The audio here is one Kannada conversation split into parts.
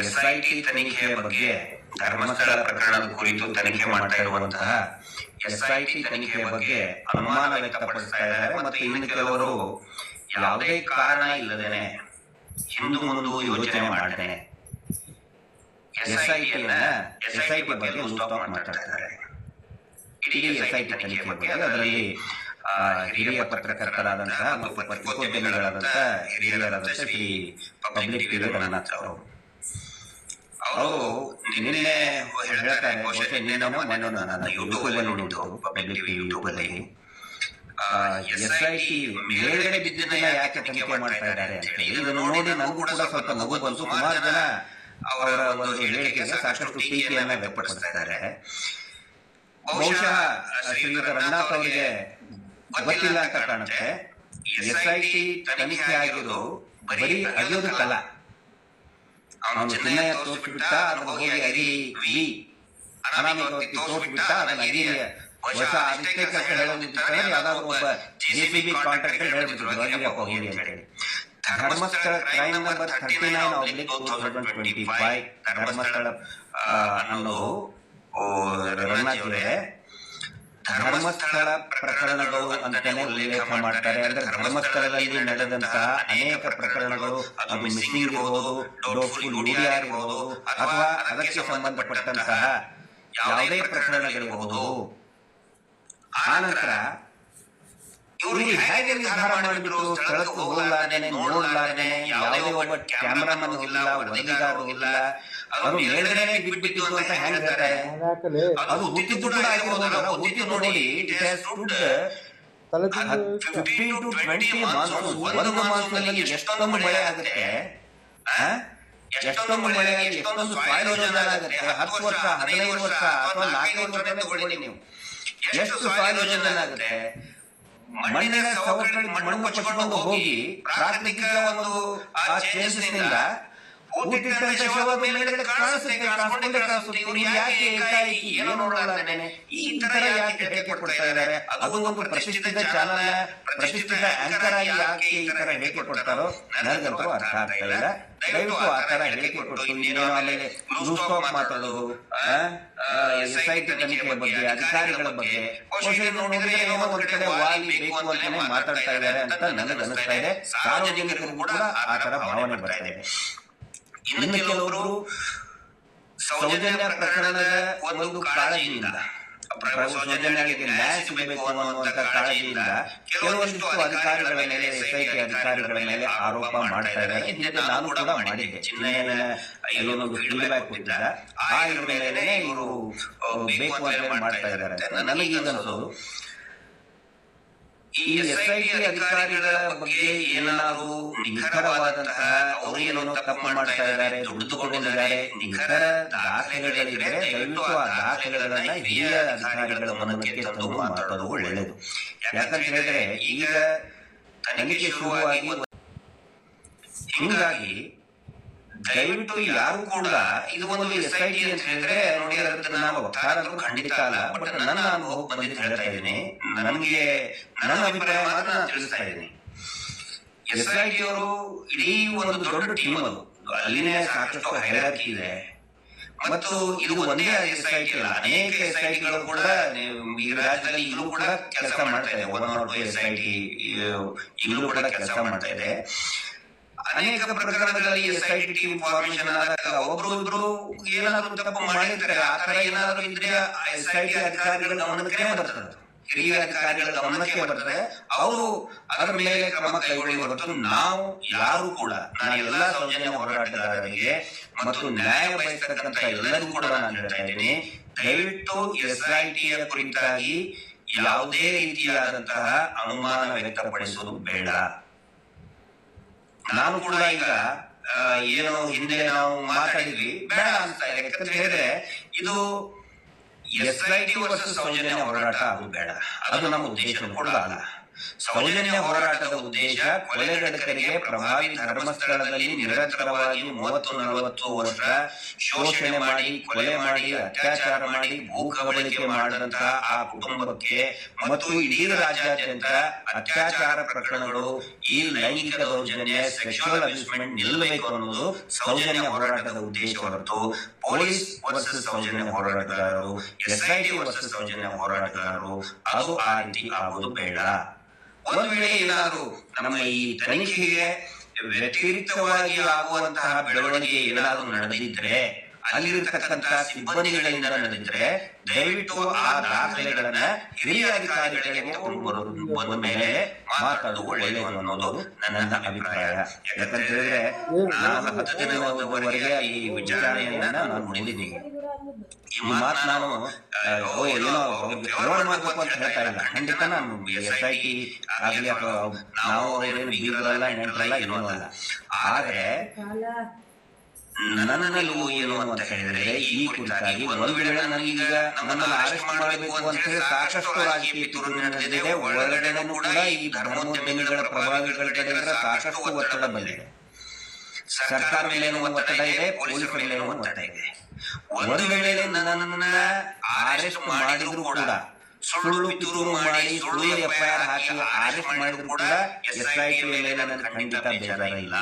ಎಸ್ ತನಿಖೆ ಟಿ ತನಿಖೆಯ ಬಗ್ಗೆ ಧರ್ಮಸ್ಥಳ ಪ್ರಕರಣದ ಕುರಿತು ತನಿಖೆ ಮಾಡ್ತಾ ಇರುವಂತಹ ಎಸ್ಐಟಿ ತನಿಖೆ ಬಗ್ಗೆ ಅನುಮಾನ ವ್ಯಕ್ತಪಡಿಸ್ತಾ ಇದ್ದಾರೆ. ಮತ್ತು ಇನ್ನು ಕೆಲವರು ಯಾವುದೇ ಕಾರಣ ಇಲ್ಲದೇನೆ ಹಿಂದೂ ಮುಂದು ಯೋಚನೆ ಮಾಡದೆ ಎಸ್ ಎಸ್ಐಟಿ ಬಗ್ಗೆ ಸ್ಟಾಪ್ ಮಾಡ್ತಾ ಇದ್ದಾರೆ. ಇಡೀ ಎಸ್ ಐ ಟಿ ತನಿಖೆ ಬಗ್ಗೆ ಅದರಲ್ಲಿ ಹಿರಿಯ ಪತ್ರಕರ್ತರಾದಂತಹ ಮತ್ತು ಪತ್ರಿಕೋದ್ಯಮಿಗಳಾದಂತಹ ಹಿರಿಯರಾದಂತಹ ಶ್ರೀ ಪಬ್ಲಿಕ್ ಅವರು. ಅವರು ನಿನ್ನೆ ಹೇಳ್ತಾರೆ ಬಹುಶಃ ನಿನ್ನೆ ಮೊನ್ನೆ ನಾನು ಯೂಟ್ಯೂಬ್ ಅಲ್ಲಿ ನೋಡಿದ್ದು ಪಬ್ಲಿಕ್ ಟಿವಿ ಯೂಟ್ಯೂಬ್ ಅಲ್ಲಿ. ಎಸ್ ಐ ಟಿ ಮೇಲ್ಗಡೆ ಬಿದ್ದನ್ನ ಯಾಕೆ ತನಿಖೆ ಮಾಡ್ತಾ ಇದ್ದಾರೆ ಇದನ್ನು ನೋಡಿ ನನಗೂ ಕೂಡ ಸ್ವಲ್ಪ ನಗು ಬಂತು. ಸುಮಾರು ಜನ ಅವರ ಒಂದು ಹೇಳಿಕೆಗೆ ಸಾಕಷ್ಟು ಟೀಕೆಯನ್ನ ವ್ಯಕ್ತಪಡಿಸ್ತಾ ಇದ್ದಾರೆ ಬಹುಶಃ ಶ್ರೀಯುತ ರಂಗನಾಥ್ ಅವರಿಗೆ ಗೊತ್ತಿಲ್ಲ ಅಂತ ಕಾಣುತ್ತೆ. ಎಸ್ ಐ ಟಿ ತನಿಖೆ ಆಗಿರೋದು ಬರೀ ಅಗಿಯೋದಕ್ಕಲ್ಲ ಅವನು ಚಿನ್ನಯ ತೋರಿಸ್ಬಿಟ್ಟ ಅದನ್ನ ಹೋಗಿ ಅಗಿ ವಿ ಅನಾಮಿಕವಾಗಿ ತೋರಿಸ್ಬಿಟ್ಟ ಅದನ್ನ ಅಗಿ ಹೊಸ ಅದಕ್ಕೆ ಕೆಲಸ ಹೇಳೋದಿದ್ರೆ ಯಾವ್ದಾದ್ರು ಒಬ್ಬ ಜೆ ಸಿ ಬಿ ಕಾಂಟ್ರಾಕ್ಟ್ ಹೇಳ್ಬಿಟ್ರು ಅಗಿರಪ್ಪ ಹೋಗಿ ಅಂತ ಹೇಳಿ Dharmasthala crime number thirty nine oblique two thousand twenty five Dharmasthala ಆ, ಅನ್ನೋದು ಓ, ರಂಗನಾಥ್ ಅವರೇ ಧರ್ಮಸ್ಥಳ ಪ್ರಕರಣಗಳು ಅಂತಾನೆ ಉಲ್ಲೇಖ ಮಾಡ್ತಾರೆ. ಅಂದ್ರೆ ಧರ್ಮಸ್ಥಳದಲ್ಲಿ ನಡೆದಂತಹ ಅನೇಕ ಪ್ರಕರಣಗಳು, ಅದು ಮಿಸ್ಸಿಂಗ್ ಇರಬಹುದು ಡೌಟ್ಫುಲ್ ಯೂಡಿಆರ್ ಇರಬಹುದು ಅಥವಾ ಅದಕ್ಕೆ ಸಂಬಂಧಪಟ್ಟಂತಹ ಯಾವುದೇ ಪ್ರಕರಣಗಳಿರಬಹುದು ಆನಂತರ ಇವರು ಹೇಗೆ ನಿರ್ಧಾರ ಮಾಡಿಬಿಟ್ಟು ಸ್ಥಳಕ್ಕೆ ಹೋಗಲಾರ್ದೇನೆ ನೋಡಲಾರ್ದೇನೆ ಯಾವುದೇ ಒಬ್ಬ ಕ್ಯಾಮರಾಮನ್ ಇಲ್ಲ ವರದಿಗಾರರು ಇಲ್ಲ. ಅವರು ಮೇಲ್ಗಡೆನೆ ಬಿಟ್ಬಿಟ್ಟು ಅಂತ ಹೆಂಗ್ ಹೇಳ್ತಾರೆ. ಅದು ಹುಟ್ಟಿದ್ದು ಕೂಡ ಆಗಿರೋದಲ್ಲ ಹುಟ್ಟಿದ್ದು ನೋಡಿ it has stood fifteen to twenty monsoon ಒಂದು ಮಾನ್ಸೂನ್ ಎಷ್ಟೊಂದು ಮಳೆ ಆಗುತ್ತೆ. ಆ? ಎಷ್ಟೊಂದು ಮಳೆ ಎಷ್ಟೊಂದು ಸಾಯಿಲ್ ಎರೋಷನ್ ಆಗುತ್ತೆ? ಹತ್ತು ವರ್ಷ ಹದಿನೈದು ವರ್ಷ ಅಥವಾ ನಾಲ್ಕೈದು ವರ್ಷ ತಗೊಳ್ಳಿ ನೀವು. ಎಷ್ಟು ಸಾಯಿಲ್ ಎರೋಷನ್ ಆಗುತ್ತೆ? ಮಣ್ಣಿನ ಸವಕಳಿ ಮಣ್ಣು ಕೊಚ್ಚಿಕೊಂಡು ಹೋಗಿ ಪ್ರಾಕೃತಿಕ ಒಂದು ಆ changes ನಿಂದ ಹುಟ್ಟಿಟ್ಟಂತ ಶವ ಮೇಲ್ಗಡೆ ಕಾಣಿಸುತ್ತೆ ಕಾಣಿಸ್ಕೊಂಡೇ ಕಾಣಿಸುತ್ತೆ ಇವ್ರು ಯಾಕೆ ಏಕಾಏಕಿ? ಏನೋ ನೋಡಲಾರ್ದೇನೆ. ಹೇಳಿಕೆ ಕೊಡ್ತಾ ಇದ್ದಾರೆ. ಅದು ಒಂದು ಪ್ರತಿಷ್ಠಿತ ಚಾನಲ್ ಪ್ರತಿಷ್ಠಿತ ಆಂಕರ್ ಆಗಿ ಯಾಕೆ ಈ ತರ ಹೇಳಿಕೆ ಕೊಡ್ತಾರೋ ನನಗಂತೂ ಅರ್ಥ ಆಗ್ತಾ ಇಲ್ಲ. ದಯವಿಟ್ಟು ಆ ತರ ಹೇಳಿಕೆ ಕೊಟ್ಟು ಇನ್ನೇನೋ ಆಮೇಲೆ ಲೂಸ್ ಮಾತಾಡೋದು ಎಸ್ ಐ ಟಿ ತನಿಖೆ ಬಗ್ಗೆ ಅಧಿಕಾರಿಗಳ ಬಗ್ಗೆ ಬಹುಶಃ ನೋಡಿದ್ರೆ ಏನೋ ಒಂದ್ ಕಡೆ ವಾಲಿ ಬೇಕು ಅಂತಾನೆ ಮಾತಾಡ್ತಾ ಇದ್ದಾರೆ. ಅಂತ ನನಗೆ ಅನಿಸ್ತಾ ಇದೆ. ಸಾರ್ವಜನಿಕರು ಕೂಡ ಆ ತರ ಭಾವನೆ ಬರ್ತಾ ಇದೆ. ಇನ್ನು ಕೆಲವರು ಸೌಜನ್ಯ ಪ್ರಕರಣದ ಒಂದು ಕಾಳಜಿಯಿಂದ ಪ್ರ- ಸೌಜನ್ಯಗಳಿಗೆ ನ್ಯಾಯ ಸಿಗಬೇಕು ಅನ್ನುವಂತ ಕಾಳಜಿಯಿಂದ ಕೆಲವೊಂದಿಷ್ಟು ಅಧಿಕಾರಿಗಳ ಮೇಲೆ ಎಸ್ ಐ ಟಿ ಅಧಿಕಾರಿಗಳ ಮೇಲೆ ಆರೋಪ ಮಾಡ್ತಾ ಇದ್ದಾರೆ. ಹಿಂದೆ ನಾನು ಕೂಡ ಮಾಡಿದ್ದೆ. ಏನೊಂದು ಫೀಡ್ಬ್ಯಾಕ್ ಕೊಟ್ಟಿದ್ದ. ಆ ಇದ್ರ ಮೇಲೆ ಇವರು ಬೇಕು ಅಂತ ಮಾಡ್ತಾ ಇದ್ದಾರೆ. ನನಗೆ ಈಗ ಅನ್ಸೋದು ಈ ಎಸ್ ಐ ಟಿ ಅಧಿಕಾರಿಗಳ ಬಗ್ಗೆ ಏನಾದರೂ ನಿಖರವಾದಂತಹ ಅವರು ಏನೋ ತಪ್ಪು ಮಾಡ್ತಾ ಇದ್ದಾರೆ ದುಡ್ಡು ತಗೊಂಡಿದ್ದಾರೆ ನಿಖರ ದಾಖಲೆಗಳಿದ್ರೆ ದಯವಿಟ್ಟು ಆ ದಾಖಲೆಗಳನ್ನ ಹಿರಿಯ ಅಧಿಕಾರಿಗಳ ಗಮನಕ್ಕೆ ತಂದು ಮಾತಾಡೋದು ಒಳ್ಳೆಯದು ಯಾಕಂತ ಹೇಳಿದ್ರೆ ಈಗ ತನಿಖೆ ಶುರುವಾಗಿ ಹಿಂಗಾಗಿ ದಯವಿಟ್ಟು ಯಾರು ಕೂಡ ಇದು ಒಂದು ಎಸ್ ಐ ಟಿ ಅಂತ ಹೇಳಿದ್ರೆ, ನೋಡಿ, ಅದಕ್ಕೆ ನಾನು ವಕ್ತಾರ ಅಂತೂ ಖಂಡಿತ ಅಲ್ಲ ಬಟ್ ನನ್ನ ಅನುಭವ ಬಂದಿದ್ದು ಹೇಳ್ತಾ ಇದ್ದೀನಿ. ನನಗೆ ನನ್ನ ಅಭಿಪ್ರಾಯ ಮಾತ್ರ ನಾನು ತಿಳಿಸ್ತಾ ಇದ್ದೀನಿ. ಎಸ್ ಐ ಟಿ ಅವರು ಇಡೀ ಒಂದು ದೊಡ್ಡ ಟೀಮ್ ಅದು. ಅಲ್ಲಿನೇ ಸಾಕಷ್ಟು ಹೈರಾರ್ಕಿ ಇದೆ. ಮತ್ತು ಇದು ಒಂದೇ ಎಸ್ ಐ ಟಿ ಅಲ್ಲ. ಅನೇಕ ಎಸ್ ಐ ಟಿಗಳು ಕೂಡ ಈ ರಾಜ್ಯದಲ್ಲಿ ಇಲ್ಲೂ ಕೂಡ ಕೆಲಸ ಮಾಡ್ತಾ ಇದೆ. ಒನ್ ಎಸ್ ಐ ಟಿ ಇಲ್ಲೂ ಕೂಡ ಕೆಲಸ ಮಾಡ್ತಾ ಇದೆ. ಅನೇಕ ಪ್ರಕರಣಗಳಲ್ಲಿ S I T information formation ಆದಾಗ ಒಬ್ರು ಇಬ್ರು ಏನಾದ್ರು ತಪ್ಪು ಮಾಡಿರ್ತಾರೆ, ಆ ತರ ಏನಾದ್ರು ಇದ್ರೆ ಎಸ್ ಐ ಟಿ ಅಧಿಕಾರಿಗಳ ಗಮನಕ್ಕೆ ಬರ್ತದೆ ಹಿರಿಯ ಅಧಿಕಾರಿಗಳ ಗಮನಕ್ಕೆ ಬರ್ತದೆ ಅವರು ಅದರ ಮೇಲೆ ಕ್ರಮ ಕೈಗೊಳ್ಳಿ ಹೊರತು ನಾವು ಯಾರು ಕೂಡ, ನಾನು ಎಲ್ಲಾ ಸೌಜನ್ಯ ಹೋರಾಟಗಾರರಿಗೆ ಮತ್ತು ನ್ಯಾಯ ಬಯಸ್ತಕ್ಕಂತ ಎಲ್ಲರಿಗೂ ಕೂಡ ನಾನು ಹೇಳ್ತಾ ಇದ್ದೀನಿ, ದಯವಿಟ್ಟು ಎಸ್ ಐ ಟಿಯ ಕುರಿತಾಗಿ ಯಾವುದೇ ರೀತಿಯಾದಂತಹ ಅನುಮಾನ ವ್ಯಕ್ತಪಡಿಸುವುದು ಬೇಡ. ನಾನು ಕೂಡ ಈಗ ಏನು ಹಿಂದೆ ನಾವು ಮಾತಾಡಿದ್ವಿ. ಬೇಡ ಅಂತ ಯಾಕಂತ ಹೇಳಿದ್ರೆ, ಇದು S I T versus Soujanya ಹೋರಾಟ ಅದು ಬೇಡ. ಅದು ನಮ್ಮ ಉದ್ದೇಶ ಕೂಡ ಅಲ್ಲ. ಸೌಜನ್ಯ ಹೋರಾಟದ ಉದ್ದೇಶ ಕೊಲೆಗಡಕರಿಗೆ ಪ್ರಭಾವಿ ಧರ್ಮಸ್ಥಳದಲ್ಲಿ ನಿರಂತರವಾಗಿ ಮೂವತ್ತು ನಲವತ್ತು ವರ್ಷ ಶೋಷಣೆ ಮಾಡಿ, ಕೊಲೆ ಮಾಡಿ, ಅತ್ಯಾಚಾರ ಮಾಡಿ, ಭೂ ಕಬಳಿಕೆ ಮಾಡಿದಂತಹ ಆ ಕುಟುಂಬಕ್ಕೆ ಮತ್ತು ಇಡೀ ರಾಜ್ಯಾದ್ಯಂತ ಅತ್ಯಾಚಾರ ಪ್ರಕರಣಗಳು ಈ ಲೈಂಗಿಕ ದೌರ್ಜನ್ಯ ಸೆಕ್ಷುವಲ್ ಅಬ್ಯೂಸ್ಮೆಂಟ್ ನಿಲ್ಲಬೇಕು ಅನ್ನೋದು ಸೌಜನ್ಯ ಹೋರಾಟದ ಉದ್ದೇಶ ಹೊರತು ಪೊಲೀಸ್ ವರ್ಸಸ್ ಸೌಜನ್ಯ ಹೋರಾಟಗಾರರು ಎಸ್ಐಟಿ ವರ್ಸಸ್ ಸೌಜನ್ಯ ಹೋರಾಟಗಾರರು ಅದು ಆ ರೀತಿ ಆಗುವುದು ಬೇಡ. ಒಂದು ವೇಳೆ ಏನಾದರೂ ನಮ್ಮ ಈ ತನಿಖೆಗೆ ವ್ಯತಿರಿಕ್ತವಾಗಿ ಆಗುವಂತಹ ಬೆಳವಣಿಗೆ ಏನಾದರೂ ನಡೆದಿದ್ರೆ ಅಲ್ಲಿರ್ತಕ್ಕಂತಹ ಸಿಬ್ಬಂದಿಗಳಿಂದ ನಡೆದಿದ್ರೆ ದಯವಿಟ್ಟು ಆ ದಾಖಲೆಗಳನ್ನ ಹಿರಿಯ ಅಧಿಕಾರಿಗಳಿಗೆ ಬಂದ ಮೇಲೆ ಮಾತಾಡೋದು ಒಳ್ಳೆಯದು ಅನ್ನೋದು ನನ್ನ ಅಭಿಪ್ರಾಯ. ಯಾಕಂತ ನಾನು ಹತ್ತು ದಿನದವರೆಗೆ ಈ ವಿಚಾರಣೆಯನ್ನ ನಾನು ನೋಡಿದ್ದೀನಿ ಈ ಮಾತು ನಾನು ಏನೋ ಮಾಡ್ಬೇಕು ಅಂತ ಹೇಳ್ತಾ ಇಲ್ಲ. ಖಂಡಿತ ನಾನು ಎಸ್ ಐ ಟಿ ಆಗ್ಲಿ ಅಥವಾ ನಾವು ಏನು ಬೀಗರಲ್ಲ, ನೆಂಟರಲ್ಲ, ಏನೋ ಅಲ್ಲ. ಆದ್ರೆ ನನ್ನಲ್ಲಿ ಏನು ಅಂತ ಹೇಳಿದ್ರೆ, ಈ ಕುರಿತಾಗಿ ಒಂದು ವೇಳೆ ನನಗೀಗ ನನ್ನನ್ನು ಅರೆಸ್ಟ್ ಮಾಡಬೇಕು ಅಂತ ಹೇಳಿ ಸಾಕಷ್ಟು ರಾಜಕೀಯ ತಿರುವು ನಡೆದಿದೆ ಒಳಗಡೆನೂ ಕೂಡ ಈ ಧರ್ಮೋದ್ಯಮಿಗಳ ಪ್ರಭಾವಿಗಳ ಕಡೆಯಿಂದ ಸಾಕಷ್ಟು ಒತ್ತಡ ಬಂದಿದೆ. ಸರ್ಕಾರ ಮೇಲೇನು ಒತ್ತಡ ಇದೆ, ಪೊಲೀಸ್ ಮೇಲೇನು ಒತ್ತಡ ಇದೆ. ಒಂದು ವೇಳೆ ನನ್ನನ್ನ ಅರೆಸ್ಟ್ ಮಾಡಿದ್ರು ಕೂಡ, ಸುಳ್ಳು ತುರು ಮಾಡಿ, ಸುಳ್ಳು ಎಫ್ಐಆರ್ ಹಾಕಿ ಅರೆಸ್ಟ್ ಮಾಡಿದ್ರು ಕೂಡ ಎಸ್ ಐ ಟಿ ಮೇಲೆ ನನಗೆ ಖಂಡಿತ ಬೇಜಾರಿಲ್ಲ.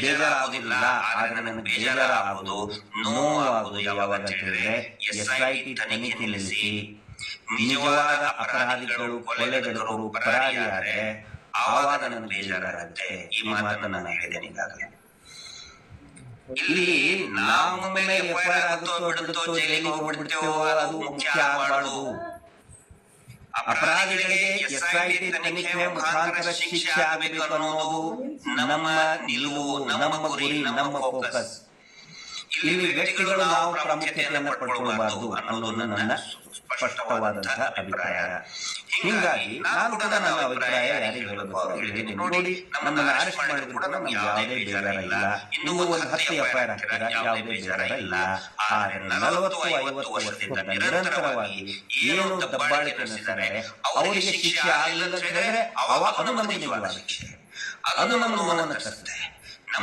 ಬೇಜಾರಾಗುದಿಲ್ಲ ಆದ್ರೆ ನನಗೆ ಬೇಜಾರಾಗುವುದು. ನೋವಾಗುವುದು ಯಾವಾಗ ಅಂತ ಹೇಳಿದ್ರೆ ಎಸ್ ಐ ಟಿ ತನಿಖೆ ನಿಲ್ಲಿಸಿ. ನಿಜವಾದ ಅಪರಾಧಿಗಳು ಕೊಲೆಗಳು ಪರಾರಿಯಾದರೆ ಆವಾಗ ನನಗೆ ಬೇಜಾರಾಗುತ್ತೆ. ಈ ಮಾತನ್ನ ನಾನು ಹೇಳಿದ್ದೇನೆ ಈಗಾಗಲೇ. ಇಲ್ಲಿ ನಾವೊಮ್ಮೆ ಎಫ್ಐಆರ್ ಆಗುತ್ತೋ ಬಿಡುತ್ತೋ ಜೈಲಿಗೆ ಹೋಗ್ಬಿಡ್ತೇವೋ ಅದು ಮುಖ್ಯ ಆಗಬಾರ್ದು. ಅಪರಾಧಿಗಳಿಗೆ ಎಸ್ಐಟಿ ತನಿಖೆ, ಮುಖಾಂತರ ಶಿಕ್ಷೆ ಆಗಬೇಕು ಅನ್ನೋದು ನಮ್ಮ ನಿಲುವು, ನಮ್ಮ ಗುರಿ, ನಮ್ಮ ಫೋಕಸ್. ಇಲ್ಲಿ ವ್ಯಕ್ತಿಗಳು ನಾವು ಪ್ರಾಮುಖ್ಯತೆಯನ್ನು ಪಡ್ಕೊಳ್ಬಾರ್ದು ಅನ್ನೋದು ನನ್ನ ಸ್ಪಷ್ಟವಾದಂತಹ ಅಭಿಪ್ರಾಯ. ಹೀಗಾಗಿ ನಾನು ಕೂಡ ನನ್ನ ಅಭಿಪ್ರಾಯ ಯಾರಿಗೆ ಹೇಳಬೇಕು ನೋಡಿ, ನಮ್ಮನ್ನ ಅರೆಸ್ಟ್ ಮಾಡಿದ್ರು ಕೂಡ ನಮ್ಗೆ ಯಾವುದೇ ಬೇಜಾರ ಇಲ್ಲ. ಇನ್ನೂ ಒಂದು ಹತ್ತು ಎಫ್ ಐ ಆರ್ ಯಾವುದೇ ಬೇಜಾರ ಇಲ್ಲ. ಆದ್ರೆ ನಲವತ್ತು, ಐವತ್ತು ವರ್ಷದಿಂದ ನಿರಂತರವಾಗಿ ಏನು ದಬ್ಬಾಳಿಕೆ ನಡೆಸ್ತಾರೆ ಅವರಿಗೆ ಶಿಕ್ಷೆ ಆಗಲಿಲ್ಲ ಅಂತ ಹೇಳಿದ್ರೆ ಅವ ಅದು ನಮಗೆ ನಿಜವಾದ ಶಿಕ್ಷೆ. ಅದು ನಮ್ಮ ಮನನ ತರುತ್ತೆ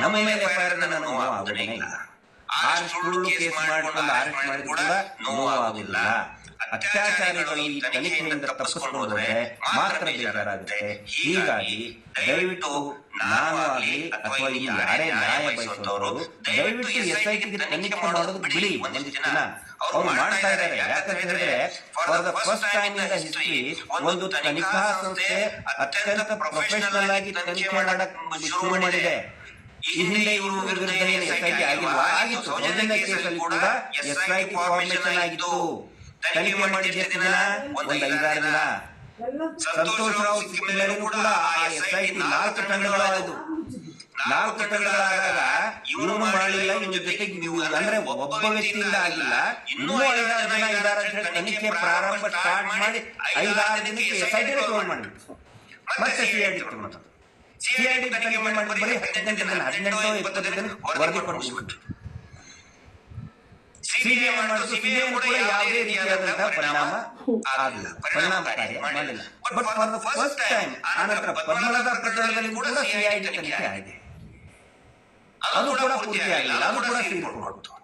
ನಮ್ಮ ಮೇಲೆ ಎಫ್ ಐ ಆರ್ ನನ್ನ ನೋವು ಆಗೋದೇ ಇಲ್ಲ. ಆ ಸುಳ್ಳು ಕೇಸ್ ಮಾಡಿಕೊಂಡು ಅರೆಸ್ಟ್ ಮಾಡಿದ್ರು ಕೂಡ ನೋವಾಗುದಿಲ್ಲ ಅತ್ಯಾಚಾರಿಗಳು ಈ ತನಿಖೆಯಿಂದ ತಪ್ಪಿಸ್ಕೊಂಡು ಹೋದ್ರೆ ಮಾತ್ರ ಬೇಜಾರಾಗುತ್ತೆ. ಹೀಗಾಗಿ ದಯವಿಟ್ಟು ನಾನು ಆಗಲಿ ಅಥವಾ ಇಲ್ಲಿ ಯಾರೇ ನ್ಯಾಯ ಬಯಸುವಂತವರು ದಯವಿಟ್ಟು ಎಸ್ ಐ ಟಿಗೆ ತನಿಖೆ ಮಾಡೋದು ಬಿಡಿ. ಒಂದಿಷ್ಟು ದಿನ ಅವ್ರು ಮಾಡ್ತಾ ಇದ್ದಾರೆ ಯಾಕಂತ ಹೇಳಿದ್ರೆ for the first time in history ಒಂದು ತನಿಖಾ ಸಂಸ್ಥೆ ಅತ್ಯಂತ ಪ್ರೊಫೆಷನಲ್ ಆಗಿ ತನಿಖೆ ಮಾಡಕ್ ಶುರು ಮಾಡಿದೆ. ಈ ಹಿಂದೆ ಇವರು ವಿರುದ್ಧ ಎಸ್ ಐ ಟಿ ಆಗಿಲ್ಲ. ಆಗಿತ್ತು. ಕೇಸಲ್ಲಿ ಕೂಡ ಎಸ್ ಐ ಟಿ ಫಾರ್ಮೇಶನ್ ಆಗಿತ್ತು. ತನಿಖೆ ಮಾಡಿದ ಎಷ್ಟು ದಿನ ಒಂದು ಐದಾರು ದಿನ ಸಂತೋಷ್ ರಾವ್ ಸಿಕ್ಕಿದ್ಮೇಲೆ ಮೇಲೂ ಕೂಡ ಆ ಎಸ್ ಐ ಟಿ ನಾಲ್ಕು ತಂಡಗಳಾಯಿತು ನಾಲ್ಕು ತಂಡಗಳಾದಾಗ ಇವನು ಮಾಡಲಿಲ್ಲ ನಿಮ್ಮ ಜೊತೆಗೆ ನೀವು ಅಂದ್ರೆ ಒಬ್ಬ ವ್ಯಕ್ತಿಯಿಂದ ಆಗಿಲ್ಲ. ಇನ್ನೂ ಐದಾರು ಜನ ಇದ್ದಾರೆ ಅಂತ ಹೇಳಿ ತನಿಖೆ ಪ್ರಾರಂಭ ಸ್ಟಾರ್ಟ್ ಮಾಡಿ ಐದಾರು ದಿನಕ್ಕೆ ಎಸ್ ಐ ಟಿ ಕ್ಲೋಸ್ ಮಾಡಿಬಿಟ್ಟು ಮತ್ತೆ ಸಿ ಐ ಡಿ ತಗೊಂಡು ಸಿ ಐ ಡಿ ತನಿಖೆ ಮಾಡಿ ಬರೀ ಹದಿನೆಂಟು ದಿನ ಹದಿನೆಂಟು ಇಪ್ಪತ್ತು ದಿನ ವರದಿ ಕೊಡಿಸ್ಬಿಟ್ಟು ಸಿಬಿಐ ಮಾಡಿದ್ರು ಸಿಬಿಐ ಕೂಡ ಯಾವುದೇ ರೀತಿಯಾದಂತಹ ಪರಿಣಾಮ ಆಗಲಿಲ್ಲ ಪರಿಣಾಮಕಾರಿ ಮಾಡಲಿಲ್ಲ but for the first time ಆನಂತರ ಪದ್ಮನಾಭ ಪ್ರಕರಣದಲ್ಲಿ ಕೂಡ ಸಿಐಡಿ ತನಿಖೆ ಆಗಿದೆ ಅದು ಕೂಡ ಪೂರ್ತಿ ಆಗಿಲ್ಲ ಅದು ಕೂಡ ಸೀಲ್ ಕೊಟ್ಟು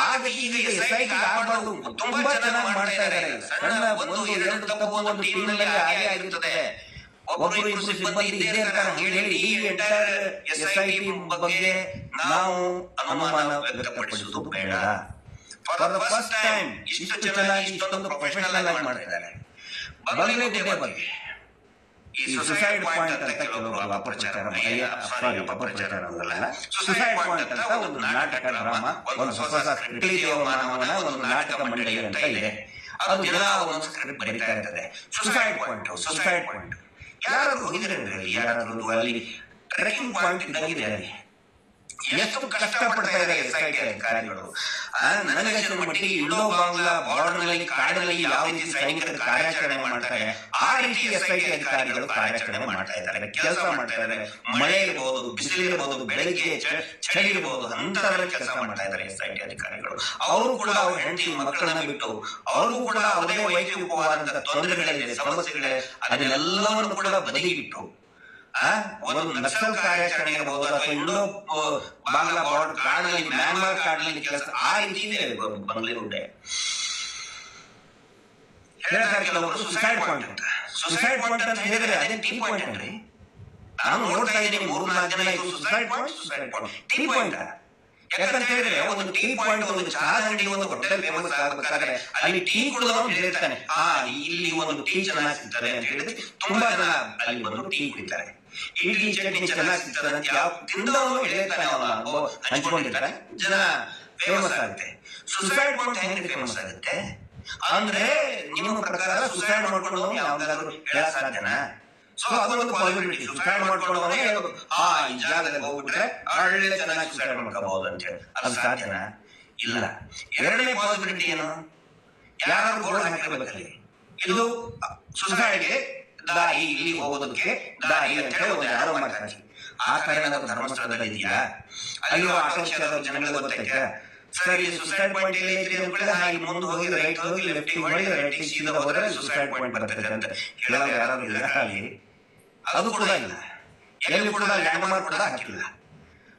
ಆಗ ಈಗ ಎಸ್ ಐ ಟಿ ಆಗಬಾರ್ದು ತುಂಬಾ ಚೆನ್ನಾಗಿ ಮಾಡ್ತಾ ಇದ್ದಾರೆ ಸಣ್ಣ ಒಂದು ಎರಡು ತಪ್ಪು ಒಂದು ಟೀಮ್ನಲ್ಲಿ ಹಾಗೆ ಆಗಿರ್ತದೆ ಒಬ್ಬರು ಇಬ್ಬರು ಸಿಬ್ಬಂದಿ ಇದ್ದೇ ಇರ್ತಾರೆ ಹೇಳಿ ಈ ಎಂಟೈರ್ ಎಸ್ ಐ ಟಿ ಬಗ್ಗೆ ನಾವು ಅನುಮಾನ ವ್ಯಕ್ತಪಡಿಸುವುದು ಬೇಡ. ಫಾರ್ ದ ಫಸ್ಟ್ ಟೈಮ್ ಇಷ್ಟು ಚೆನ್ನಾಗಿ ಇಷ್ಟೊಂದು ಪ್ರೊಫೆಷನಲ್ ಆಗಿ ಮಾಡ್ತಿದ್ದಾರೆ. ಬಂಗ್ಲೆಗುಡ್ಡೆ ಬಗ್ಗೆ. ಈ ಸುಸೈಡ್ ಪಾಯಿಂಟ್ ಅಂತ ಕೆಲವರು ಅಪಪ್ರಚಾರ ಸಾರಿ ಅಪಪ್ರಚಾರ ಅನ್ನೋದಲ್ಲ. ಸುಸೈಡ್ ಪಾಯಿಂಟ್ ಅಂತ ಒಂದು ನಾಟಕ ಡ್ರಾಮ ಒಂದು ಹೊಸ ಇಟಲಿ ದೇವಮಾನವನ ಒಂದು ನಾಟಕ ಮಂಡಳಿ ಅಂತ ಇದೆ. ಅದು ದಿನ ಒಂದು ಸ್ಕ್ರಿಪ್ಟ್ ಬರೀತಾ ಇರ್ತದೆ. ಸುಸೈಡ್ ಪಾಯಿಂಟ್ ಸುಸೈಡ್ ಪಾಯಿಂಟ್ ಯಾರಾದ್ರೂ ಹೋಗಿದ್ರೆ ಯಾರಾದ್ರೂ ಅಲ್ಲಿ ಟ್ರೆಕಿಂಗ್ ಪಾಯಿಂಟ್ ಇದ್ದಂಗಿದೆ ಎಷ್ಟು ಕಷ್ಟಪಡ್ತಾ ಇದ್ದಾರೆ ಟಿ ಅಧಿಕಾರಿಗಳು? ನನಗೆ ಮಟ್ಟಿಗೆ ಇಂಡೋ ಬಾಂಗ್ಲಾ ಬಾರ್ಡರ್ನಲ್ಲಿ ಕಾಡಿನಲ್ಲಿ ಯಾವ ರೀತಿ ಸೈನಿಕರು ಕಾರ್ಯಾಚರಣೆ ಮಾಡ್ತಾರೆ, ಆ ರೀತಿ ಎಸ್ ಐ ಟಿ ಅಧಿಕಾರಿಗಳು ಕಾರ್ಯಾಚರಣೆ ಮಾಡ್ತಾ ಇದ್ದಾರೆ. ಕೆಲಸ ಮಾಡ್ತಾ ಇದ್ದಾರೆ. ಮಳೆ ಇರಬಹುದು ಬಿಸಿಲು ಇರಬಹುದು ಬೆಳಿಗ್ಗೆ ಚಳಿ ಇರಬಹುದು ಅಂತದ್ರಲ್ಲಿ ಕೆಲಸ ಮಾಡ್ತಾ ಇದ್ದಾರೆ ಎಸ್ ಐ ಟಿ ಅಧಿಕಾರಿಗಳು. ಅವರು ಕೂಡ ಅವ್ರ ಹೆಂಡತಿ ಮಕ್ಕಳನ್ನ ಬಿಟ್ಟು, ಅವರು ಕೂಡ ಅವರೇ ವೈಯಕ್ತಿಕವಾದಂತಹ ತೊಂದರೆಗಳಿದೆ ಸಮಸ್ಯೆಗಳೇ ಅದನ್ನೆಲ್ಲವನ್ನು ಕೂಡ ಬದಿಗಿಟ್ಟು ಒಂದು ನಕ್ಸಲ್ ಕಾರ್ಯಾಚರಣೆ ಇರಬಹುದು ಅಥವಾ ಇನ್ನೂ ಬಾಂಗ್ಲಾ ಬಾರ್ಡರ್ ಕಾಡಿನಲ್ಲಿ ಮ್ಯಾನ್ಮಾರ್ ಕಾಡಿನಲ್ಲಿ ಕೆಲಸ ಆ ರೀತಿ ಇದೆ ಬಂಗ್ಲೆಗುಡ್ಡೆ ಹೇಳ್ತಾರೆ ಕೆಲವರು ಸುಸೈಡ್ ಪಾಯಿಂಟ್ ಅಂತ. ಸುಸೈಡ್ ಪಾಯಿಂಟ್ ಅಂತ ಹೇಳಿದ್ರೆ ಅದೇ ಟೀ ಪಾಯಿಂಟ್ ಅನ್ರಿ ನಾನು ನೋಡ್ತಾ ಇದ್ದೀನಿ ಮೂರು ನಾಲ್ಕು ಜನ ಇದು suicide point suicide point tea point ಯಾಕಂತ ಹೇಳಿದ್ರೆ ಒಂದು ಟೀ ಪಾಯಿಂಟ್ ಒಂದು ಚಹಾ ಅಂಗಡಿ ಒಂದು ಹೋಟೆಲ್ ಫೇಮಸ್ ಆಗಬೇಕಾದ್ರೆ ಅಲ್ಲಿ ಟೀ ಕುಡಿದವನು ಹೇಳಿರ್ತಾನೆ ಆ ಇಲ್ಲಿ ಒಂದು ಟೀ ಚೆನ್ನಾಗಿ ಸಿಗ್ತದೆ ಅಂತ ಹೇಳಿದ್ರೆ ತುಂಬಾ ಜನ ಅಲ್ಲಿ ಬಂದು ಟೀ ಕುಡಿತಾರೆ ಇಡ್ಲಿ ಚಟ್ನಿ ಚೆನ್ನಾಗಿ ಸಿಗ್ತದೆ ಅಂತ ಯಾವ ತಿಂದವನು ಹೇಳ್ತಾನೆ ಅವನ ಅನುಭವ ಜನ ಫೇಮಸ್ ಆಗುತ್ತೆ. ಸುಸೈಡ್ ಮಾಡೋದು ಹೆಂಗೆ ಫೇಮಸ್ ಆಗುತ್ತೆ? ಅಂದ್ರೆ ನಿಮ್ಮ ಪ್ರಕಾರ ಸುಸೈಡ್ ಮಾಡ್ಕೊಂಡು ಯಾವ್ದಾದ್ರು ಹೇಳಕ್ ಸಾಧ್ಯನಾ? ಸೊ ಒಂದು ಪಾಸಿಬಿಲಿಟಿ ಸುಸೈಡ್ ಮಾಡ್ಕೊಂಡವನೇ ಹೇಳೋದು ಆ ಈ ಜಾಗದಲ್ಲಿ ಹೋಗ್ಬಿಟ್ರೆ ಒಳ್ಳೆ ಚೆನ್ನಾಗಿ ಸುಸೈಡ್ ಮಾಡ್ಕೋಬಹುದು ಅಂತ ಹೇಳಿ. ಅದು ಸಾಧ್ಯನಾ? ಇಲ್ಲ. ಎರಡನೇ ಪಾಸಿಬಿಲಿಟಿ ಏನು? ಯಾರಾದ್ರೂ ಗೋಡೆ ಹಾಕಿರ್ಬೇಕಲ್ಲಿ. ಇದು ಸುಸೈಡ್ಗೆ ದಾರಿ ಇಲ್ಲಿ ಹೋಗೋದಕ್ಕೆ ದಾರಿ ಅಂತ ಹೇಳಿ ಒಂದು ಯಾರೋ ಮಾಡ್ತಾರೆ ಆ ತರ ಏನಾದ್ರು ಧರ್ಮಸ್ಥಳದಲ್ಲಿ ಇದೆಯಾ ಅಲ್ಲಿರೋ ಆಟೋ ರಿಕ್ಷಾದವ್ರ ಜನಗಳು ಗೊತ್ತೈತೆ ಸರಿ ಸುಸೈಡ್ ಪಾಯಿಂಟ್ ಇಲ್ಲಿ ಐತಿ ಅಂತ ಹೇಳಿದ್ರೆ ಹಾಗೆ ಮುಂದೆ ಹೋಗಿ ರೈಟ್ ಹೋಗಿ ಲೆಫ್ಟ್ ಹೋಗಿ ರೈಟ್ ಸೀದಾ ಹೋದ್ರೆ ಸುಸೈಡ್ ಪಾಯಿಂಟ್ ಬರ್ತದೆ ಅಂತ ಕೆಲವರು ಯಾರಾದ್ರು ಇಲ್ಲ. ಹಾಗೆ. ಅದು ಕೂಡ ಇಲ್ಲ. ಎಲ್ಲಿ ಕೂಡ ಲ್ಯಾಂಡ್ ಮಾರ್ಕ್ ಕೂಡ ಹಾಕಿಲ್ಲ.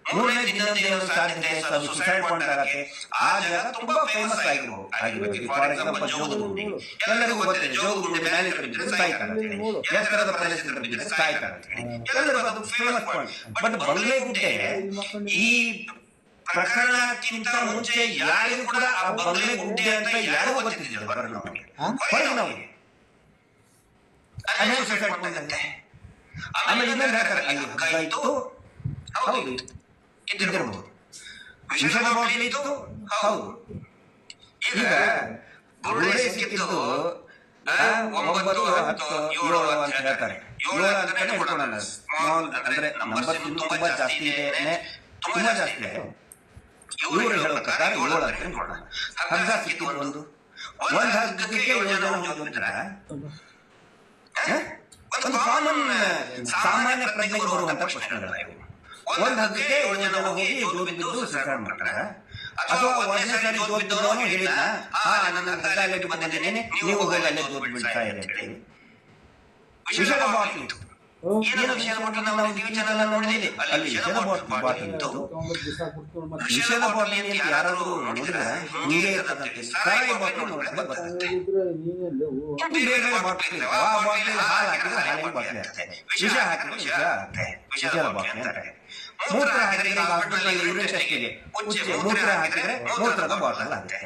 ಮೂರನೇ ಇನ್ನೊಂದು ಏನು ಸಾಧ್ಯತೆ ಅದು ಸುಸೈಡ್ ಆಗಕ್ಕೆ ಆ ಜಾಗ ತುಂಬಾ ಫೇಮಸ್ ಆಗಿರ್ಬೋದು. ಆಗಿರ್ಬೇಕು ಫಾರ್ ಎಕ್ಸಾಂಪಲ್ ಜೋಗುಗುಂಡಿ. ಎಲ್ಲರಿಗೂ ಗೊತ್ತಿದೆ ಜೋಗುಗುಂಡಿ ಮೇಲೆ ಬಿದ್ದರೆ ಸಾಯ್ತಾರೆ ಎತ್ತರದ ಪ್ರದೇಶದಲ್ಲಿ ಬಿದ್ದರೆ ಸಾಯ್ತಾರೆ ಎಲ್ಲರಿಗೂ ಅದು ಫೇಮಸ್ ಪಾಯಿಂಟ್ ಬಟ್ ಬಂಗ್ಲೆಗುಡ್ಡೆ ಈ ಪ್ರಕರಣಕ್ಕಿಂತ ಮುಂಚೆ ಯಾರಿಗೂ ಕೂಡ ಆ ಬಂಗ್ಲೆ ಗುಡ್ಡೆ ಅಂತ ಯಾರು ಗೊತ್ತಿದ್ದಿಲ್ಲ ಹೊರಗಿನವರಿಗೆ ಹೊರಗಿನವರಿಗೆ ಅದೇ ಸುಸೈಡ್ ಪಾಯಿಂಟ್ ಆಮೇಲೆ ಇನ್ನೊಂದು ಹೇಳ್ತಾರೆ ಅಲ್ಲಿ ಹಗ್ಗ ಇತ್ತು. ಹೌದು ಇದ್ದಿರ್ಬೋದು ವಿಷದ ಹೌದು. ಈಗ ಗುಳ್ಳೆ ಸಿಕ್ಕಿದ್ದು ಆ, ಒಂಬತ್ತು ಹತ್ತು ಏಳು ಅಂತ ಹೇಳ್ತಾರೆ. ಏಳು ಸ್ಮಾಲ್ ಅಂದ್ರೆ ತುಂಬಾ ಜಾಸ್ತಿ ಇದೆ ತುಂಬಾ ಜಾಸ್ತಿ ಇದೆ. ಇವರು ಹೇಳೋ ಪ್ರಕಾರ ಏಳು ಹಗ್ಗ ಒಂದು. ಒಂದ್ ಹಗ್ಗಕ್ಕೆ ಏಳು ಜನ ಹೋಗಿದ್ರ ಒಂದು ಕಾಮನ್ ಸಾಮಾನ್ಯ ಪ್ರಜ್ಞೆಗೆ ಬರುವಂತ ಪ್ರಶ್ನೆಗಳ ಇವು ಒಂದ್ ಹಗ್ಗಕ್ಕೆ ಏಳು ಜನ ಹೋಗಿ ಜೋತ್ ಬಿದ್ದು ಸರ್ಕಾರ ಮಾಡ್ತಾರೆ ಅಥವಾ ಒಂದನೇ ಸಾರಿ ಜೋತ್ ಬಿದ್ದವನು ಹೇಳಿದ ಹಾ ನನ್ನ ಹಗ್ಗ ಅಲ್ಲೇ ಬಿಟ್ಟು ಬಂದಿದ್ದೇನೆ. ನೀವು ಹೋಗಿ ಅಲ್ಲೇ ಜೋತ್ ಬಿಡ್ತಾ ಇರಿ ಅಂತೇಳಿ. ಏನು ಬಾಟ್ಲ್ ನಾವು ಟಿವಿ ಚಾನೆಲ್ ನೋಡಿದ್ದೀವಿ ಅಲ್ಲಿ ವಿಷದ ಬಾಟ್ಲ್ ಇತ್ತು. ವಿಷದ ಬಾಟ್ಲಿ ಅಂತ ಯಾರಾದ್ರೂ ನೋಡಿದ್ರೆ ಹಿಂಗೆ ಇರ್ತದಂತೆ ಸಾಯಿ ಬಾಟ್ಲ್ ನೋಡಿದ್ರೆ ಬರ್ತದೆ. ಇನ್ನು ಬೇರೆ ಬೇರೆ ಬಾಟ್ಲಿ ಇದಾವೆ. ಆ ಬಾಟ್ಲಿ ಹಾಲು ಹಾಕಿದ್ರೆ ಹಾಲಿನ ಬಾಟ್ಲಿ ಆಗ್ತದೆ ವಿಷ ಹಾಕಿದ್ರೆ ವಿಷ ಆಗುತ್ತೆ ವಿಷದ ಬಾಟ್ಲಿ ಅಂತಾರೆ ಮೂತ್ರ ಹಾಕಿದ್ರೆ ಈಗ ಹಾಸ್ಪಿಟಲ್ ಯೂರಿನ್ ಇದೆ ಉಚ್ಚೆ ಮೂತ್ರ ಹಾಕಿದ್ರೆ ಮೂತ್ರದ ಬಾಟಲ್ ಆಗುತ್ತೆ.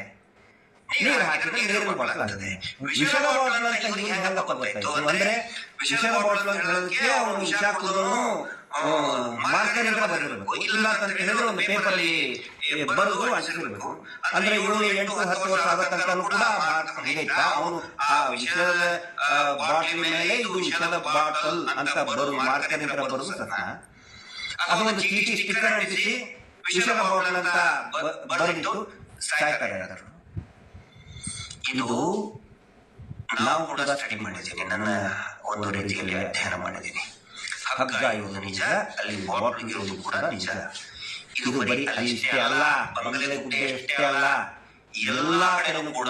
ನೀರು ಹಾಕಿದ್ರೆ ನೀರು ಬಾಟಲ್ ಆಗುತ್ತೆ. ವಿಷದ ಬಾಟಲ್ ಅಂತ ಇವ್ರಿಗೆ ಗೊತ್ತಾಯ್ತು ಅಂದ್ರೆ ವಿಷದ ಬಾಟಲ್ ಅಂತ ಹೇಳೋದಕ್ಕೆ ಅವನು ವಿಷ ಮಾರ್ಕರ್ ಇಂದ ಬರೆದಿರಬೇಕು ಇಲ್ಲ ಅಂತ ಹೇಳಿದ್ರೆ ಒಂದು ಪೇಪರ್ ಅಲ್ಲಿ ಬರೆದು ಅಂಟಿಸಿರ್ಬೇಕು ಅಂದ್ರೆ ಇವನು ಎಂಟು ಹತ್ತು ವರ್ಷ ಆದ ತನಕ ಕೂಡ ಹೇಗೈತ ಅವನು ಆ ವಿಷದ ಬಾಟಲ್ ಮೇಲೆ ಇದು ವಿಷದ ಬಾಟಲ್ ಅಂತ ಬರು ಮಾರ್ಕರ್ ಇಂದ ಬರೆದು ಸಹ ಅದು ಒಂದು ಚೀಟಿ ಸ್ಟಿಕ್ಕರ್ ಅಂಟಿಸಿ ವಿಷಮ ಹೋಟೆಲ್ ಬರೆದಿಟ್ಟು ಸಾಯ್ತಾರೆ ಎಲ್ಲರೂ. ಇದು ನಾವು ಕೂಡ ಸ್ಟಡಿ ಮಾಡಿದ್ದೀನಿ ನನ್ನ ಒಂದು ರೀತಿಯಲ್ಲಿ ಅಧ್ಯಯನ ಮಾಡಿದ್ದೀನಿ ಹಗ್ಗ ಇರುವುದು ನಿಜ, ಅಲ್ಲಿ ಬಾಟ್ಲ್ ಇರುವುದು ಕೂಡ ನಿಜ. ಇದು ಬರೀ ಅಲ್ಲಿ ಇಷ್ಟೇ ಅಲ್ಲ, ಬಂಗಲೆ ಗುಡ್ಡೆ ಅಷ್ಟೇ ಅಲ್ಲ. ಎಲ್ಲಾ ಕಡೆನೂ ಕೂಡ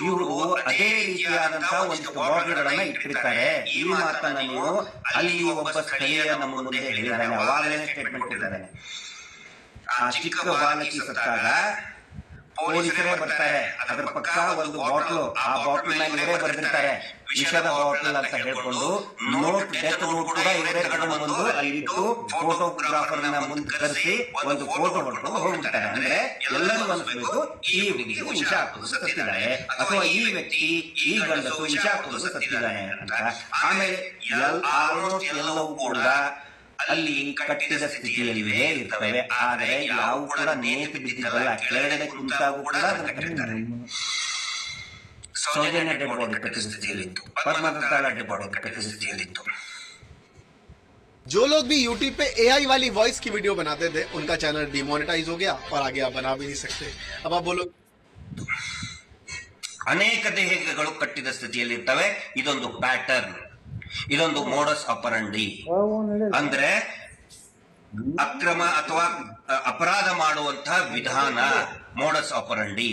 ಇವರು ಅದೇ ರೀತಿಯಾದಂತಹ ಒಂದಿಷ್ಟು ಬಾಟ್ಲ್ಗಳನ್ನ ಇಟ್ಟಿರ್ತಾರೆ. ಈ ಮಾತನ್ನ ನೀವು ಅಲ್ಲಿ ಒಬ್ಬ ಸ್ಥಳೀಯ ನಮ್ಮ ಮುಂದೆ ಹೇಳಿದ್ದಾನೆ. ಅವಾಗಲೇ ಸ್ಟೇಟ್ಮೆಂಟ್ ಕೊಟ್ಟಿದ್ದಾನೆ ಆ ಚಿಕ್ಕ ಬಾಲಕಿ ಸತ್ತಾಗ ಪೊಲೀಸರೇ ಬರ್ತಾರೆ. ಅದರ ಪಕ್ಕ ಒಂದು ಬಾಟ್ಲು. ಆ ಬಾಟ್ಲ್ ಇವರೇ ಬರೆದಿರ್ತಾರೆ. ವಿಷದ ಬಾಟಲ್ ಅಂತ ಹೇಳ್ಕೊಂಡು ನೋಟ್ ಡೆತ್ ನೋಟ್ ಕೂಡ ಇವರೇ ತಗೊಂಡು ಬಂದು ಅಲ್ಲಿಟ್ಟು ಫೋಟೋಗ್ರಾಫರ್ನ ಮುಂದೆ ಕರೆಸಿ ಒಂದು ಫೋಟೋ ಹೊಡ್ಕೊಂಡು ಹೋಗ್ಬಿಡ್ತಾರೆ. ಅಂದ್ರೆ ಎಲ್ಲರೂ ಅನ್ಸ್ಬೇಕು ಈ ಹುಡುಗಿಗೆ ವಿಷ ಹಾಕುದು ಸತ್ತಿದ್ದಾಳೆ. ಅಥವಾ ಈ ವ್ಯಕ್ತಿ ಈ ಗಂಡಸು ವಿಷ ಹಾಕುದು ಸತ್ತಿದ್ದಾನೆ ಅಂತ. ಆಮೇಲೆ ಆಲ್ಮೋಸ್ಟ್ ಎಲ್ಲವೂ ಕೂಡ ಅಲ್ಲಿ ಕಟ್ಟಿದ ಸ್ಥಿತಿಯಲ್ಲಿವೆ ಇರ್ತವೆ. ಆದರೆ ಯಾವ ಕೂಡ ನೇತು ಬಿದ್ದಿರಲ್ಲ ಕೆಳಗಡೆ ಕುಂತಾಗೂ ಕೂಡ ಅದನ್ನ ಕಟ್ಟಿರ್ತಾರೆ. ಸೌಜನ್ಯ ಡೆಡ್ ಬಾಡಿ ಕಟ್ಟಿದ ಸ್ಥಿತಿಯಲ್ಲಿತ್ತು ಪದ್ಮತಾಳ ಡೆಡ್ ಬಾಡಿ ಕಟ್ಟಿದ ಸ್ಥಿತಿಯಲ್ಲಿತ್ತು जो लोग भी YouTube पे AI वाली वॉइस की वीडियो बनाते थे उनका चैनल डिमोनेटाइज हो गया और आगे आप बना भी नहीं सकते अब आप बोलो ಅನೇಕ ದೇಹಗಳು ಕಟ್ಟಿದ ಸ್ಥಿತಿಯಲ್ಲಿರ್ತವೆ ಇದೊಂದು ಪ್ಯಾಟರ್ನ್ ಇದೊಂದು ಮೋಡಸ್ ಅಪರಂಡಿ ಅಂದ್ರೆ ಅಕ್ರಮ ಅಥವಾ ಅ, ಅಪರಾಧ ಮಾಡುವಂತಹ ವಿಧಾನ ಮೋಡಸ್ ಅಪರಂಡಿ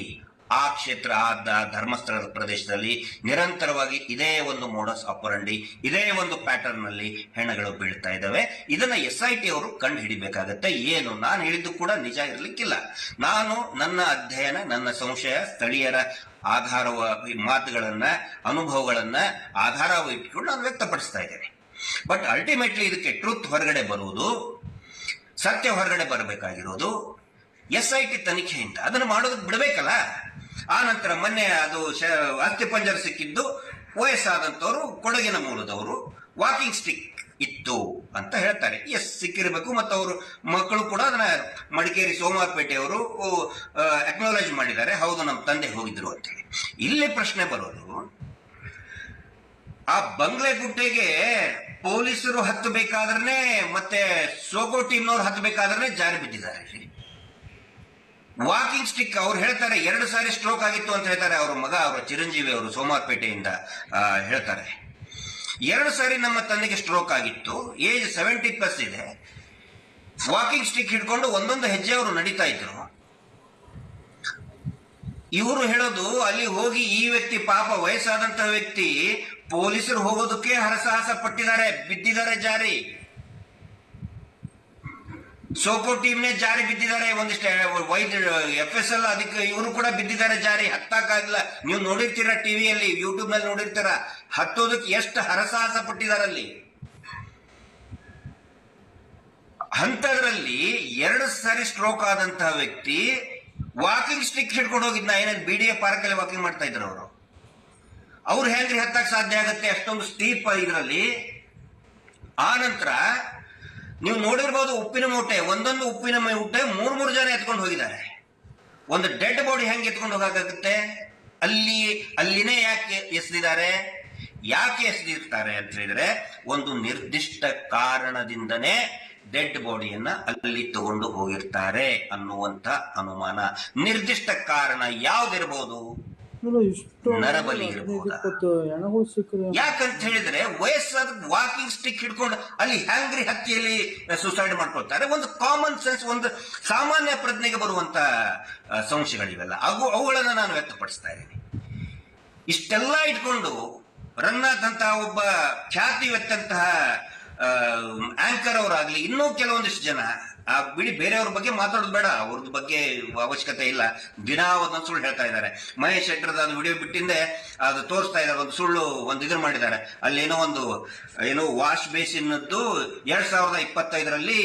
ಆ ಕ್ಷೇತ್ರ ಆ ಧರ್ಮಸ್ಥಳದ ಪ್ರದೇಶದಲ್ಲಿ ನಿರಂತರವಾಗಿ ಇದೇ ಒಂದು ಮೋಡಸ್ ಅಪರಂಡಿ ಇದೇ ಒಂದು ಪ್ಯಾಟರ್ನ್ನಲ್ಲಿ ಹೆಣಗಳು ಬೀಳ್ತಾ ಇದ್ದಾವೆ. ಇದನ್ನ ಎಸ್ ಐ ಟಿ ಅವರು ಕಂಡು ಹಿಡಿಬೇಕಾಗತ್ತೆ. ಏನು? ನಾನು ಹೇಳಿದ್ದು ಕೂಡ ನಿಜ ಇರಲಿಕ್ಕಿಲ್ಲ. ನಾನು ನನ್ನ ಅಧ್ಯಯನ, ನನ್ನ ಸಂಶಯ, ಸ್ಥಳೀಯರ ಆಧಾರವ ಮಾತುಗಳನ್ನ, ಅನುಭವಗಳನ್ನ ಆಧಾರವಿಟ್ಕೊಂಡು ನಾನು ವ್ಯಕ್ತಪಡಿಸ್ತಾ ಇದ್ದೇನೆ. ಬಟ್ ಅಲ್ಟಿಮೇಟ್ಲಿ ಇದಕ್ಕೆ ಟ್ರೂತ್ ಹೊರಗಡೆ ಬರುವುದು, ಸತ್ಯ ಹೊರಗಡೆ ಬರಬೇಕಾಗಿರೋದು ಎಸ್ ಐ ಟಿ ತನಿಖೆಯಿಂದ ಅದನ್ನು ಮಾಡೋದಕ್ಕೆ ಬಿಡಬೇಕಲ್ಲ? ಆ ನಂತರ ಮೊನ್ನೆ ಅದು ಅಸ್ಥಿ ಪಂಜರ ಸಿಕ್ಕಿದ್ದು, ವಯಸ್ಸಾದಂಥವ್ರು, ಕೊಡಗಿನ ಮೂಲದವರು ವಾಕಿಂಗ್ ಸ್ಟಿಕ್ ಇತ್ತು ಅಂತ ಹೇಳ್ತಾರೆ. ಎಸ್, ಸಿಕ್ಕಿರಬೇಕು. ಮತ್ತು ಅವರು ಮಕ್ಕಳು ಕೂಡ ಅದನ್ನ ಮಡಿಕೇರಿ ಸೋಮವಾರಪೇಟೆಯವರು ಅಕ್ನಾಲಜ್ ಮಾಡಿದ್ದಾರೆ. ಹೌದು, ನಮ್ಮ ತಂದೆ ಹೋಗಿದ್ರು ಅಂತೇಳಿ ಇಲ್ಲಿ ಪ್ರಶ್ನೆ ಬರೋದು, ಆ ಬಂಗ್ಲೆ ಗುಡ್ಡೆಗೆ ಪೊಲೀಸರು ಹತ್ತಬೇಕಾದ್ರೆ ಮತ್ತೆ ಸೋಗೋ ಟೀಮ್ನವ್ರು ಹತ್ತಬೇಕಾದ್ರೆ ಜಾರಿ ಬಿದ್ದಿದ್ದಾರೆ ವಾಕಿಂಗ್ ಸ್ಟಿಕ್ ಅವ್ರು ಹೇಳ್ತಾರೆ ಎರಡು ಸಾರಿ ಸ್ಟ್ರೋಕ್ ಆಗಿತ್ತು ಅಂತ ಹೇಳ್ತಾರೆ ಅವ್ರ ಮಗ ಅವರ ಚಿರಂಜೀವಿ ಅವರು ಸೋಮವಾರಪೇಟೆಯಿಂದ ಆ, ಹೇಳ್ತಾರೆ. ಎರಡು ಸಾರಿ ನಮ್ಮ ತಂದೆಗೆ ಸ್ಟ್ರೋಕ್ ಆಗಿತ್ತು. ಏಜ್ ಸೆವೆಂಟಿ ಪ್ಲಸ್ ಇದೆ. ವಾಕಿಂಗ್ ಸ್ಟಿಕ್ ಹಿಡ್ಕೊಂಡು ಒಂದೊಂದು ಹೆಜ್ಜೆ ಅವರು ನಡೀತಾ ಇದ್ರು. ಇವರು ಹೇಳೋದು ಅಲ್ಲಿ ಹೋಗಿ ಈ ವ್ಯಕ್ತಿ ಪಾಪ ವಯಸ್ಸಾದಂತಹ ವ್ಯಕ್ತಿ ಪೊಲೀಸರು ಹೋಗೋದಕ್ಕೆ ಹರಸಾಹಸ ಪಟ್ಟಿದ್ದಾರೆ ಬಿದ್ದಿದ್ದಾರೆ ಜಾರಿ. ಸೋಕೋ ಟೀಮ್ನೇ ಜಾರಿ ಬಿದ್ದಿದ್ದಾರೆ. ಒಂದಿಷ್ಟು ವೈದ್ ಎಫ್ ಎಸ್ ಎಲ್ ಅದಕ್ಕೆ ಇವರು ಕೂಡ ಬಿದ್ದಿದ್ದಾರೆ ಜಾರಿ. ಹತ್ತಕ್ಕಾಗಿಲ್ಲ ನೀವು ನೋಡಿರ್ತೀರ ಟಿವಿಯಲ್ಲಿ ಯೂಟ್ಯೂಬ್ನಲ್ಲಿ ನೋಡಿರ್ತೀರ? ಹತ್ತೋದಕ್ಕೆ ಎಷ್ಟು ಹರಸಾಹಸ ಪಟ್ಟಿದಾರಲ್ಲಿ? ಅಂಥದ್ರಲ್ಲಿ ಎರಡು ಸಾರಿ ಸ್ಟ್ರೋಕ್ ಆದಂತಹ ವ್ಯಕ್ತಿ ವಾಕಿಂಗ್ ಸ್ಟಿಕ್ ಹಿಡ್ಕೊಂಡು ಹೋಗಿದ್ನ. ಏನೇನು ಬಿ ಡಿ ಎ ಪಾರ್ಕ್ ಅಲ್ಲಿ ವಾಕಿಂಗ್ ಮಾಡ್ತಾ ಇದ್ರು ಅವರು. ಅವ್ರು ಹೆಂಗ್ರಿ ಹತ್ತಕ್ಕೆ ಸಾಧ್ಯ ಆಗತ್ತೆ? ಅಷ್ಟೊಂದು ಸ್ಟೀಪ್ ಇದರಲ್ಲಿ. ಆ ನಂತರ ನೀವು ನೋಡಿರ್ಬೋದು ಉಪ್ಪಿನ ಮೂಟೆ, ಒಂದೊಂದು ಉಪ್ಪಿನ ಮೂಟೆ ಮೂರ್ ಮೂರು ಜನ ಎತ್ಕೊಂಡು ಹೋಗಿದ್ದಾರೆ. ಒಂದು ಡೆಡ್ ಬಾಡಿ ಹೆಂಗೆ ಎತ್ಕೊಂಡು ಹೋಗಾಗುತ್ತೆ ಅಲ್ಲಿ, ಅಲ್ಲಿನೇ ಯಾಕೆ ಎಸೆದಿದ್ದಾರೆ? ಯಾಕೆ ಎಸೆದಿರ್ತಾರೆ ಅಂತ ಹೇಳಿದ್ರೆ, ಒಂದು ನಿರ್ದಿಷ್ಟ ಕಾರಣದಿಂದನೇ ಡೆಡ್ ಬಾಡಿಯನ್ನ ಅಲ್ಲಿ ತಗೊಂಡು ಹೋಗಿರ್ತಾರೆ ಅನ್ನುವಂತ ಅನುಮಾನ. ನಿರ್ದಿಷ್ಟ ಕಾರಣ ಯಾವ್ದಿರ್ಬೋದು? ಇಲ್ಲ ಇಷ್ಟು ನರಬಲಿ ಹೆಣಗಳು ಸಿಕ್ಕರೆ ಯಾಕಂತ ಹೇಳಿದ್ರೆ ವಯಸ್ಸಾದ ವಾಕಿಂಗ್ ಸ್ಟಿಕ್ ಹಿಡ್ಕೊಂಡು ಅಲ್ಲಿ ಹ್ಯಾಂಗ್ರಿ ಹತ್ತಿಯಲ್ಲಿ ಸುಸೈಡ್ ಮಾಡ್ಕೊಳ್ತಾರೆ. ಒಂದು ಕಾಮನ್ ಸೆನ್ಸ್ ಒಂದು ಸಾಮಾನ್ಯ ಪ್ರಜ್ಞೆಗೆ ಬರುವಂತ ಸಂಶಯಗಳಿವೆಲ್ಲ. ಅವು ಅವುಗಳನ್ನ ನಾನು ವ್ಯಕ್ತಪಡಿಸ್ತಾ ಇದ್ದೀನಿ. ಇಷ್ಟೆಲ್ಲ ಇಟ್ಕೊಂಡು ರನ್ನಾದಂತಹ ಒಬ್ಬ ಖ್ಯಾತಿವೆತ್ತಂತಹ ಆಂಕರ್ ಅವರಾಗ್ಲಿ ಇನ್ನೂ ಕೆಲವೊಂದಿಷ್ಟು ಜನ ಆ ಬಿಡಿ ಬೇರೆಯವ್ರ ಬಗ್ಗೆ ಮಾತಾಡೋದು ಬೇಡ. ಅವ್ರದ್ದು ಬಗ್ಗೆ ಅವಶ್ಯಕತೆ ಇಲ್ಲ. ದಿನಾ ಒಂದೊಂದು ಸುಳ್ಳು ಹೇಳ್ತಾ ಇದ್ದಾರೆ. ಮಹೇಶ್ ಶೆಟ್ಟರ್ದ ಒಂದು ವಿಡಿಯೋ ಬಿಟ್ಟಿಂದೆ ಅದು ತೋರಿಸ್ತಾ ಇದ್ದಾರೆ. ಒಂದು ಸುಳ್ಳು, ಒಂದು ಇದ್ರು ಮಾಡಿದ್ದಾರೆ. ಅಲ್ಲಿ ಏನೋ ಒಂದು, ಏನೋ ವಾಶ್ ಬೇಸಿನದ್ದು ಎರಡ್ ಸಾವಿರದ ಇಪ್ಪತ್ತೈದರಲ್ಲಿ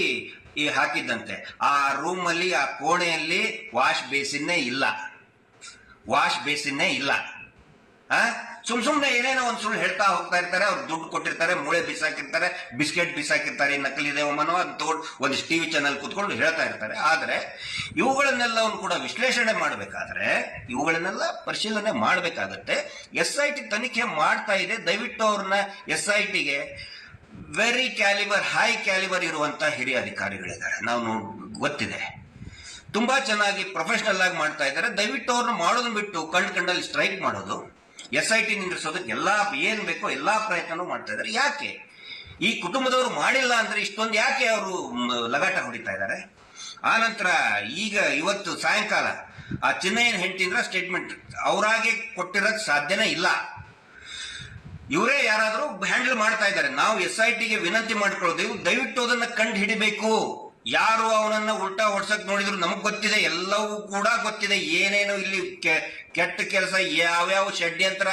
ಈ ಹಾಕಿದ್ದಂತೆ. ಆ ರೂಮ್ ಅಲ್ಲಿ ಆ ಕೋಣೆಯಲ್ಲಿ ವಾಶ್ ಬೇಸಿನ್ನೇ ಇಲ್ಲ. ವಾಶ್ ಬೇಸಿನ್ನೇ ಇಲ್ಲ. ಆ? ಸುಮ್ ಸುಮ್ನೆ ಏನೇನೋ ಒಂದ್ ಸುಳ್ಳು ಹೇಳ್ತಾ ಹೋಗ್ತಾ ಇರ್ತಾರೆ, ಅವ್ರು ದುಡ್ಡು ಕೊಟ್ಟಿರ್ತಾರೆ, ಮೂಳೆ ಬಿಸಾಕಿರ್ತಾರೆ, ಬಿಸ್ಕೆಟ್ ಬಿಸಾಕಿರ್ತಾರೆ ನಕಲಿ ದೇವಮ್ಮನೋ ಅಂತ ತೋಡ್ ಒಂದಿಷ್ಟು ಟಿವಿ ಚಾನಲ್ ಕೂತ್ಕೊಂಡು ಹೇಳ್ತಾ ಇರ್ತಾರೆ. ಆದ್ರೆ ಇವುಗಳನ್ನೆಲ್ಲವನ್ನು ಕೂಡ ವಿಶ್ಲೇಷಣೆ ಮಾಡಬೇಕಾದ್ರೆ, ಇವುಗಳನ್ನೆಲ್ಲ ಪರಿಶೀಲನೆ ಮಾಡಬೇಕಾಗತ್ತೆ. ಎಸ್ ಐ ಟಿ ತನಿಖೆ ಮಾಡ್ತಾ ಇದೆ. ದಯವಿಟ್ಟು ಅವ್ರನ್ನ ಎಸ್ ಐ ಟಿಗೆ ವೆರಿ ಕ್ಯಾಲಿಬರ್ ಹೈ ಕ್ಯಾಲಿಬರ್ ಇರುವಂತ ಹಿರಿಯ ಅಧಿಕಾರಿಗಳಿದ್ದಾರೆ. ನಾವು ಗೊತ್ತಿದೆ. ತುಂಬಾ ಚೆನ್ನಾಗಿ ಪ್ರೊಫೆಷನಲ್ ಆಗಿ ಮಾಡ್ತಾ ಇದ್ದಾರೆ. ದಯವಿಟ್ಟು ಅವ್ರನ್ನ ಮಾಡೋದನ್ನ ಬಿಟ್ಟು ಕಂಡು ಕಂಡಲ್ಲಿ ಸ್ಟ್ರೈಕ್ ಮಾಡೋದು. ಎಸ್ ಐ ಟಿ ನಿಂದ್ರಿಸೋದಕ್ಕೆ ಎಲ್ಲಾ ಏನ್ ಬೇಕೋ ಎಲ್ಲಾ ಪ್ರಯತ್ನನೂ ಮಾಡ್ತಾ ಇದ್ದಾರೆ. ಯಾಕೆ? ಈ ಕುಟುಂಬದವರು ಮಾಡಿಲ್ಲ ಅಂದ್ರೆ ಇಷ್ಟೊಂದು ಯಾಕೆ ಅವರು ಲಗಾಟ ಹೊಡಿತಾ ಇದ್ದಾರೆ? ಆ ನಂತರ ಈಗ ಇವತ್ತು ಸಾಯಂಕಾಲ ಆ ಚಿನ್ನಯ್ಯನ ಹೆಂಡತಿಂದ್ರ ಸ್ಟೇಟ್ಮೆಂಟ್ ಅವರಾಗೆ ಕೊಟ್ಟಿರೋಕ್ ಸಾಧ್ಯನೇ ಇಲ್ಲ. ಇವರೇ ಯಾರಾದರೂ ಹ್ಯಾಂಡಲ್ ಮಾಡ್ತಾ ಇದ್ದಾರೆ. ನಾವು ಎಸ್ ಐ ಟಿಗೆ ವಿನಂತಿ ಮಾಡ್ಕೊಳ್ಳೋದು, ದಯವಿಟ್ಟು ಅದನ್ನ ಕಂಡು ಹಿಡಿಬೇಕು ಯಾರು ಅವನನ್ನ ಉಲ್ಟಾ ಹೊಡ್ಸಕ್ ನೋಡಿದ್ರು ನಮಗ್ ಗೊತ್ತಿದೆ, ಎಲ್ಲವೂ ಕೂಡ ಗೊತ್ತಿದೆ. ಏನೇನು ಇಲ್ಲಿ ಕೆಟ್ಟ ಕೆಲಸ, ಯಾವ್ಯಾವ ಷಡ್ಯಂತ್ರ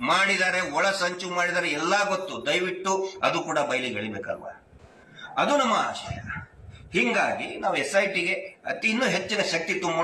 ಮಾಡಿದ್ದಾರೆ, ಒಳ ಸಂಚು ಮಾಡಿದ್ದಾರೆ, ಎಲ್ಲಾ ಗೊತ್ತು. ದಯವಿಟ್ಟು ಅದು ಕೂಡ ಬಯಲಿಗೆ ಎಳಿಬೇಕಲ್ವಾ? ಅದು ನಮ್ಮ ಆಶಯ. ಹಿಂಗಾಗಿ ನಾವು ಎಸ್ ಐ ಟಿಗೆ ಅತಿ ಇನ್ನೂ ಹೆಚ್ಚಿನ ಶಕ್ತಿ ತುಂಬ